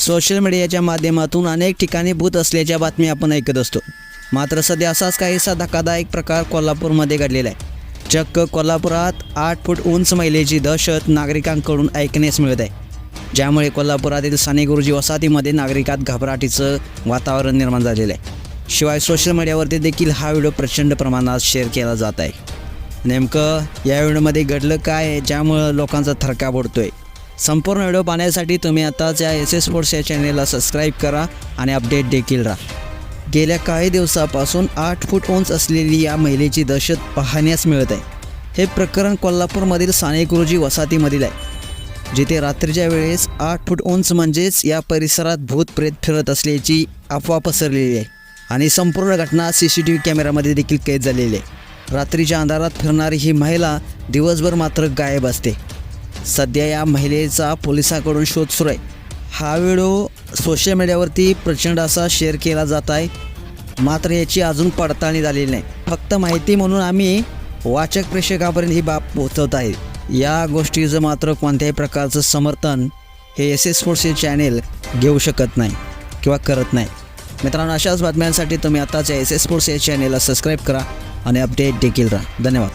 Social मीडियाच्या माध्यमातून अनेक ठिकाणी भूत असल्याच्या बातम्या आपण ऐकत असतो. मात्र सध्या असाच काहीसा धक्कादायक प्रकार कोल्हापूरमध्ये घडलेला आहे. चक्क कोल्हापुरात आठ फूट उंच महिलेची दहशत नागरिकांकडून ऐकण्यास मिळत आहे. ज्यामुळे कोल्हापुरातील साने गुरुजी वसाहतीमध्ये नागरिकात घबराटीचं वातावरण निर्माण झालेलं आहे. शिवाय सोशल मीडियावरती देखील हा व्हिडिओ प्रचंड प्रमाणात शेअर केला जात आहे. नेमकं या व्हिडिओमध्ये घडलं काय ज्यामुळं लोकांचा थरका पडतोय संपूर्ण व्हिडिओ पाहण्यासाठी तुम्ही आताच या एस एस स्पोर्ट्स या चॅनेलला सबस्क्राईब करा आणि अपडेट देखील राहा. गेल्या काही दिवसापासून आठ फूट उंच असलेली या महिलेची दहशत पाहण्यास मिळत आहे. हे प्रकरण कोल्हापूरमधील साने गुरुजी वसाहतीमधील आहे. जिथे रात्रीच्या वेळेस आठ फूट उंच म्हणजेच या परिसरात भूत प्रेत फिरत असल्याची अफवा पसरलेली आहे आणि संपूर्ण घटना सी सी टी व्ही कॅमेऱ्यामध्ये देखील कैद झालेली आहे. रात्रीच्या अंधारात फिरणारी ही महिला दिवसभर मात्र गायब असते. सध्या या महिलेचा पोलिसांकडून शोध सुरू आहे. हा व्हिडिओ सोशल मीडियावरती प्रचंड असा शेअर केला जात आहे. मात्र याची अजून पडताळणी झालेली नाही. फक्त माहिती म्हणून आम्ही वाचक प्रेक्षकापर्यंत ही बाब पोहोचवत आहे. या गोष्टीचं मात्र कोणत्याही प्रकारचं समर्थन हे एस एस स्पोर्ट्स हे चॅनेल घेऊ शकत नाही किंवा करत नाही. मित्रांनो अशाच बातम्यांसाठी तुम्ही आताच एस एस स्पोर्ट्स या चॅनेलला सबस्क्राईब करा आणि अपडेट देखील राहा. धन्यवाद.